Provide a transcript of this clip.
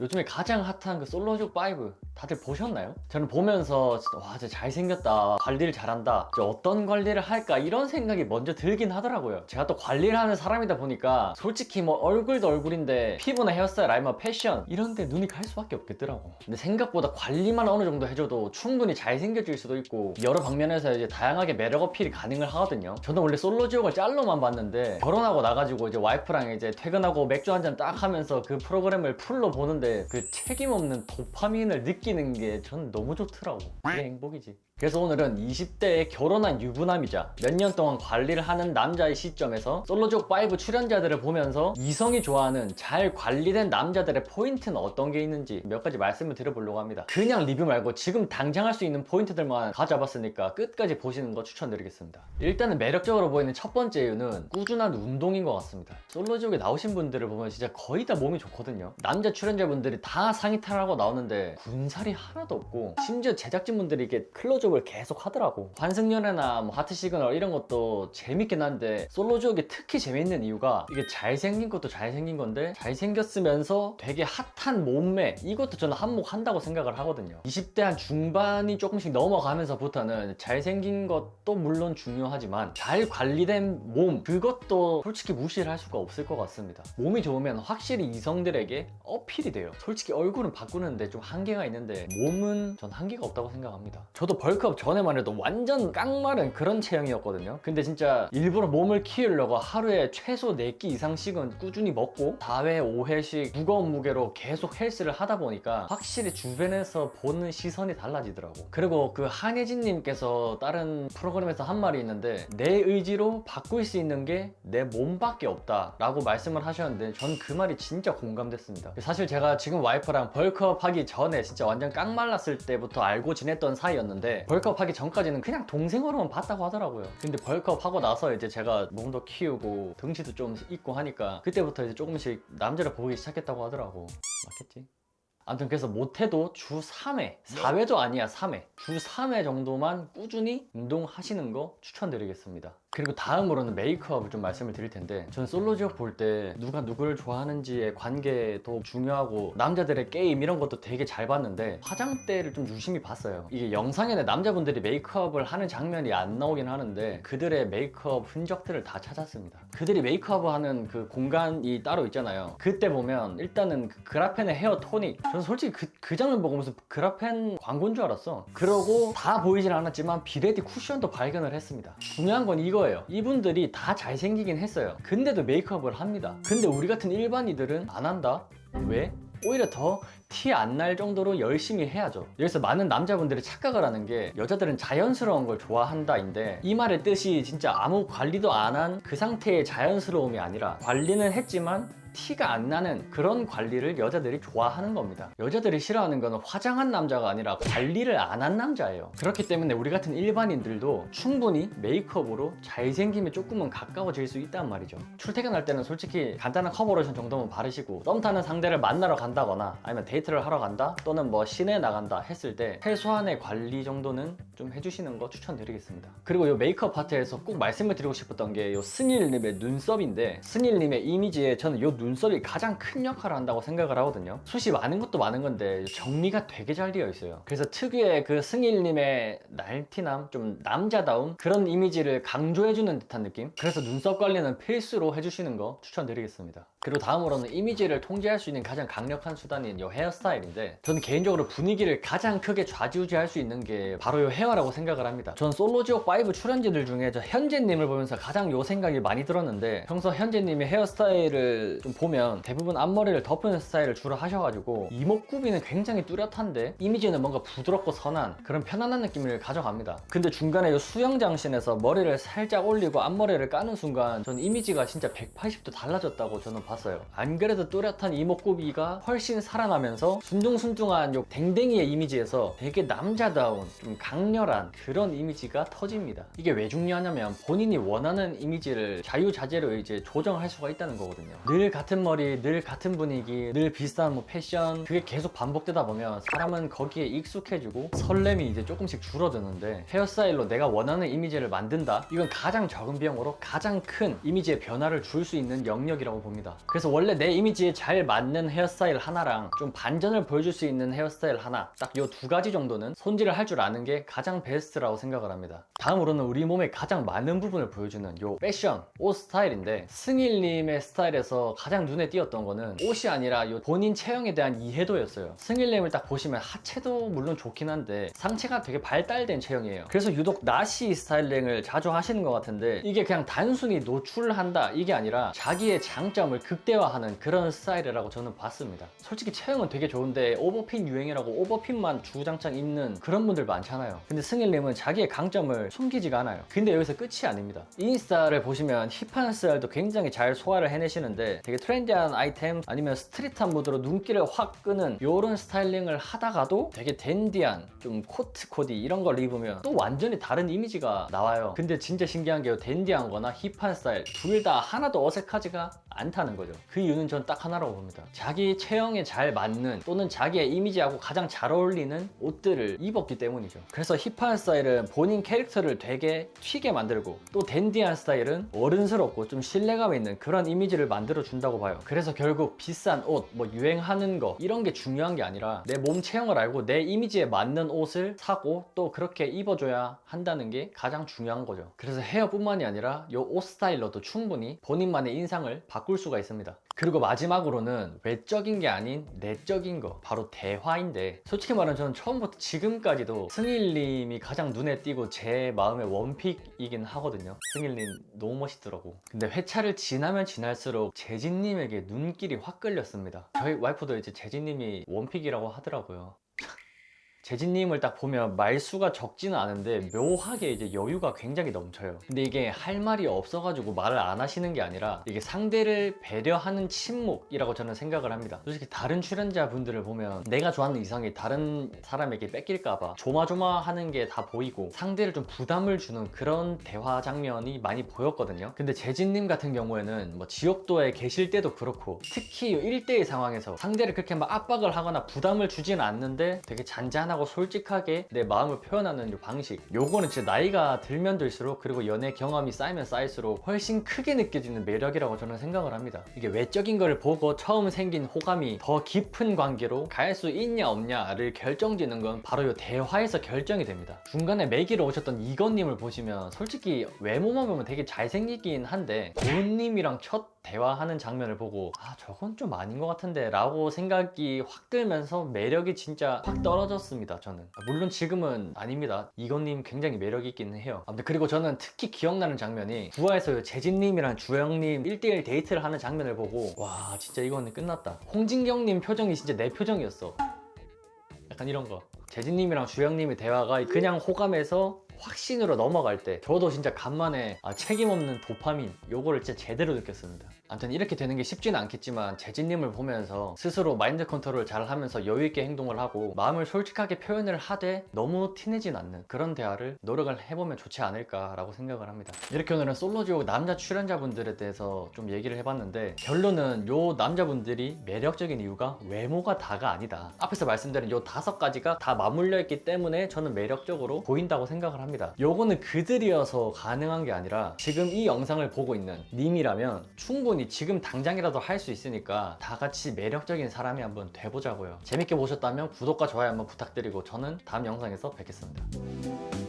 요즘에 가장 핫한 그 솔로족 5 다들 보셨나요? 저는 보면서 진짜 와 진짜 잘생겼다 관리를 잘한다 진짜 어떤 관리를 할까 이런 생각이 먼저 들긴 하더라고요. 제가 또 관리를 하는 사람이다 보니까 솔직히 뭐 얼굴도 얼굴인데 피부나 헤어스타일 아니면 패션 이런 데 눈이 갈 수밖에 없겠더라고. 근데 생각보다 관리만 어느 정도 해줘도 충분히 잘생겨질 수도 있고 여러 방면에서 이제 다양하게 매력 어필이 가능을 하거든요. 저는 원래 솔로 지옥을 짤로만 봤는데 결혼하고 나가지고 이제 와이프랑 이제 퇴근하고 맥주 한 잔 딱 하면서 그 프로그램을 풀로 보는데 그 책임 없는 도파민을 느끼 는게 저는 너무 좋더라고 그게 행복이지 그래서 오늘은 20대에 결혼한 유부남이자 몇 년 동안 관리를 하는 남자의 시점에서 솔로족 5 출연자들을 보면서 이성이 좋아하는 잘 관리된 남자들의 포인트는 어떤 게 있는지 몇 가지 말씀을 드려보려고 합니다. 그냥 리뷰 말고 지금 당장 할 수 있는 포인트들만 가져봤으니까 끝까지 보시는 거 추천드리겠습니다. 일단은 매력적으로 보이는 첫 번째 이유는 꾸준한 운동인 것 같습니다. 솔로족에 나오신 분들을 보면 진짜 거의 다 몸이 좋거든요. 남자 출연자분들이 다 상의 탈하고 나오는데 군 살이 하나도 없고 심지어 제작진분들이 이게 클로즈업을 계속 하더라고. 환승연애나 뭐 하트 시그널 이런 것도 재밌긴 한데 솔로족이 특히 재밌는 이유가 이게 잘생긴 것도 잘생긴 건데 잘생겼으면서 되게 핫한 몸매 이것도 저는 한몫한다고 생각을 하거든요. 20대 한 중반이 조금씩 넘어가면서부터는 잘생긴 것도 물론 중요하지만 잘 관리된 몸 그것도 솔직히 무시를 할 수가 없을 것 같습니다. 몸이 좋으면 확실히 이성들에게 어필이 돼요. 솔직히 얼굴은 바꾸는데 좀 한계가 있는 데 몸은 전 한계가 없다고 생각합니다. 저도 벌크업 전에만 해도 완전 깡마른 그런 체형이었거든요. 근데 진짜 일부러 몸을 키우려고 하루에 최소 4끼 이상씩은 꾸준히 먹고 4회, 5회씩 무거운 무게로 계속 헬스를 하다 보니까 확실히 주변에서 보는 시선이 달라지더라고. 그리고 그 한예진님께서 다른 프로그램에서 한 말이 있는데 내 의지로 바꿀 수 있는 게 내 몸밖에 없다라고 말씀을 하셨는데 전 그 말이 진짜 공감됐습니다. 사실 제가 지금 와이프랑 벌크업 하기 전에 진짜 완전 깡말랐을 때부터 알고 지냈던 사이였는데 벌크업 하기 전까지는 그냥 동생으로만 봤다고 하더라고요. 근데 벌크업 하고 나서 이제 제가 몸도 키우고 덩치도 좀 있고 하니까 그때부터 이제 조금씩 남자를 보기 시작했다고 하더라고. 맞겠지? 아무튼 그래서 못해도 주 3회, 4회도 아니야 3회 주 3회 정도만 꾸준히 운동하시는 거 추천드리겠습니다 그리고 다음으로는 메이크업을 좀 말씀을 드릴 텐데 저는 솔로 지역 볼 때 누가 누구를 좋아하는지의 관계도 중요하고 남자들의 게임 이런 것도 되게 잘 봤는데 화장대를 좀 유심히 봤어요. 이게 영상에는 남자분들이 메이크업을 하는 장면이 안 나오긴 하는데 그들의 메이크업 흔적들을 다 찾았습니다. 그들이 메이크업을 하는 그 공간이 따로 있잖아요. 그때 보면 일단은 그 그라펜의 헤어 토닉 저는 솔직히 그, 그 장면 보고 무슨 그라펜 광고인 줄 알았어. 그러고 다 보이진 않았지만 비레디 쿠션도 발견을 했습니다. 중요한 건 이거 예요. 이분들이 다 잘생기긴 했어요. 근데도 메이크업을 합니다. 근데 우리 같은 일반이들은 안 한다? 왜? 오히려 더 티 안 날 정도로 열심히 해야죠. 여기서 많은 남자분들이 착각을 하는 게 여자들은 자연스러운 걸 좋아한다인데 이 말의 뜻이 진짜 아무 관리도 안 한 그 상태의 자연스러움이 아니라 관리는 했지만 티가 안 나는 그런 관리를 여자들이 좋아하는 겁니다. 여자들이 싫어하는 거는 화장한 남자가 아니라 관리를 안 한 남자예요. 그렇기 때문에 우리 같은 일반인들도 충분히 메이크업으로 잘생김에 조금은 가까워질 수 있단 말이죠. 출퇴근할 때는 솔직히 간단한 커버로션 정도만 바르시고 썸 타는 상대를 만나러 간다거나 아니면 데이트 를 하러 간다 또는 뭐 시내 나간다 했을 때 최소한의 관리 정도는 좀 해주시는 거 추천드리겠습니다. 그리고 이 메이크업 파트에서 꼭 말씀을 드리고 싶었던 게이 스닐님의 눈썹인데 스닐님의 이미지에 저는 이 눈썹이 가장 큰 역할을 한다고 생각을 하거든요. 숱이 많은 것도 많은 건데 정리가 되게 잘 되어 있어요. 그래서 특유의 그 승일님의 날티남, 좀 남자다움 그런 이미지를 강조해주는 듯한 느낌. 그래서 눈썹 관리는 필수로 해주시는 거 추천드리겠습니다. 그리고 다음으로는 이미지를 통제할 수 있는 가장 강력한 수단인 이 헤어 스타일인데 저는 개인적으로 분위기를 가장 크게 좌지우지할 수 있는 게 바로 이 헤어라고 생각을 합니다. 전 솔로지옥 5 출연진들 중에 저 현재님을 보면서 가장 요 생각이 많이 들었는데 평소 현재님의 헤어스타일을 좀 보면 대부분 앞머리를 덮는 스타일을 주로 하셔가지고 이목구비는 굉장히 뚜렷한데 이미지는 뭔가 부드럽고 선한 그런 편안한 느낌을 가져갑니다. 근데 중간에 이 수영장신에서 머리를 살짝 올리고 앞머리를 까는 순간 전 이미지가 진짜 180도 달라졌다고 저는 봤어요. 안 그래도 뚜렷한 이목구비가 훨씬 살아나면서 순둥순둥한 요 댕댕이의 이미지에서 되게 남자다운 좀 강렬한 그런 이미지가 터집니다. 이게 왜 중요하냐면 본인이 원하는 이미지를 자유자재로 이제 조정할 수가 있다는 거거든요. 늘 같은 머리, 늘 같은 분위기, 늘 비슷한 뭐 패션 그게 계속 반복되다 보면 사람은 거기에 익숙해지고 설렘이 이제 조금씩 줄어드는데 헤어스타일로 내가 원하는 이미지를 만든다? 이건 가장 적은 비용으로 가장 큰 이미지의 변화를 줄 수 있는 영역이라고 봅니다. 그래서 원래 내 이미지에 잘 맞는 헤어스타일 하나랑 좀 반전을 보여줄 수 있는 헤어스타일 하나 딱 요 두 가지 정도는 손질을 할 줄 아는 게 가장 베스트라고 생각을 합니다. 다음으로는 우리 몸의 가장 많은 부분을 보여주는 요 패션 옷 스타일인데 승일님의 스타일에서 가장 눈에 띄었던 거는 옷이 아니라 요 본인 체형에 대한 이해도였어요. 승일님을 딱 보시면 하체도 물론 좋긴 한데 상체가 되게 발달된 체형이에요. 그래서 유독 나시 스타일링을 자주 하시는 것 같은데 이게 그냥 단순히 노출을 한다 이게 아니라 자기의 장점을 극대화하는 그런 스타일이라고 저는 봤습니다. 솔직히 체형은 되게 좋은데 오버핏 유행이라고 오버핏만 주장창 입는 그런 분들 많잖아요. 근데 승일님은 자기의 강점을 숨기지가 않아요. 근데 여기서 끝이 아닙니다. 인스타를 보시면 힙한 스타일도 굉장히 잘 소화를 해내시는데 되게 트렌디한 아이템 아니면 스트릿한 무드로 눈길을 확 끄는 이런 스타일링을 하다가도 되게 댄디한 좀 코트 코디 이런 걸 입으면 또 완전히 다른 이미지가 나와요. 근데 진짜 신기한 게 댄디한 거나 힙한 스타일 둘 다 하나도 어색하지가 않다는 거죠. 그 이유는 전 딱 하나라고 봅니다. 자기 체형에 잘 맞는 또는 자기의 이미지하고 가장 잘 어울리는 옷들을 입었기 때문이죠. 그래서 힙한 스타일은 본인 캐릭터를 되게 튀게 만들고 또 댄디한 스타일은 어른스럽고 좀 신뢰감 있는 그런 이미지를 만들어 준다고 봐요. 그래서 결국 비싼 옷, 뭐 유행하는 거 이런 게 중요한 게 아니라 내 몸 체형을 알고 내 이미지에 맞는 옷을 사고 또 그렇게 입어줘야 한다는 게 가장 중요한 거죠. 그래서 헤어뿐만이 아니라 이 옷 스타일러도 충분히 본인만의 인상을 바꿀 수가 있습니다. 그리고 마지막으로는 외적인 게 아닌 내적인 거 바로 대화인데 솔직히 말하면 저는 처음부터 지금까지도 승일님이 가장 눈에 띄고 제 마음의 원픽이긴 하거든요. 승일님 너무 멋있더라고. 근데 회차를 지나면 지날수록 재진님에게 눈길이 확 끌렸습니다. 저희 와이프도 이제 재진님이 원픽이라고 하더라고요 재진님을 딱 보면 말수가 적지는 않은데 묘하게 이제 여유가 굉장히 넘쳐요. 근데 이게 할 말이 없어가지고 말을 안 하시는 게 아니라 이게 상대를 배려하는 침묵이라고 저는 생각을 합니다. 솔직히 다른 출연자분들을 보면 내가 좋아하는 이상이 다른 사람에게 뺏길까봐 조마조마하는 게 다 보이고 상대를 좀 부담을 주는 그런 대화 장면이 많이 보였거든요. 근데 재진님 같은 경우에는 뭐 지옥도에 계실 때도 그렇고 특히 1대1 상황에서 상대를 그렇게 막 압박을 하거나 부담을 주지는 않는데 되게 잔잔하고 솔직하게 내 마음을 표현하는 이 방식. 요거는 진짜 나이가 들면 들수록 그리고 연애 경험이 쌓이면 쌓일수록 훨씬 크게 느껴지는 매력이라고 저는 생각을 합니다. 이게 외적인 거를 보고 처음 생긴 호감이 더 깊은 관계로 갈 수 있냐 없냐를 결정짓는 건 바로 이 대화에서 결정이 됩니다. 중간에 매기러 오셨던 이건님을 보시면 솔직히 외모만 보면 되게 잘생기긴 한데 고은님이랑 첫 대화하는 장면을 보고 아 저건 좀 아닌 것 같은데 라고 생각이 확 들면서 매력이 진짜 확 떨어졌습니다 저는. 물론 지금은 아닙니다. 이건님 굉장히 매력이 있긴 해요. 아무튼 그리고 저는 특히 기억나는 장면이 부하에서 재진님이랑 주영님 1대1 데이트를 하는 장면을 보고 와 진짜 이거는 끝났다. 홍진경님 표정이 진짜 내 표정이었어. 약간 이런 거. 재진님이랑 주영님의 대화가 그냥 호감에서 확신으로 넘어갈 때 저도 진짜 간만에 아, 책임 없는 도파민 요거를 진짜 제대로 느꼈습니다. 아무튼 이렇게 되는 게 쉽지는 않겠지만 재진님을 보면서 스스로 마인드 컨트롤을 잘 하면서 여유 있게 행동을 하고 마음을 솔직하게 표현을 하되 너무 티내진 않는 그런 대화를 노력을 해보면 좋지 않을까라고 생각을 합니다. 이렇게 오늘은 솔로지옥 남자 출연자분들에 대해서 좀 얘기를 해봤는데 결론은 요 남자분들이 매력적인 이유가 외모가 다가 아니다. 앞에서 말씀드린 요 다섯 가지가 다 맞물려 있기 때문에 저는 매력적으로 보인다고 생각을 합니다. 요거는 그들이어서 가능한 게 아니라 지금 이 영상을 보고 있는 님이라면 충분히 지금 당장이라도 할 수 있으니까 다 같이 매력적인 사람이 한번 돼보자고요. 재밌게 보셨다면 구독과 좋아요 한번 부탁드리고 저는 다음 영상에서 뵙겠습니다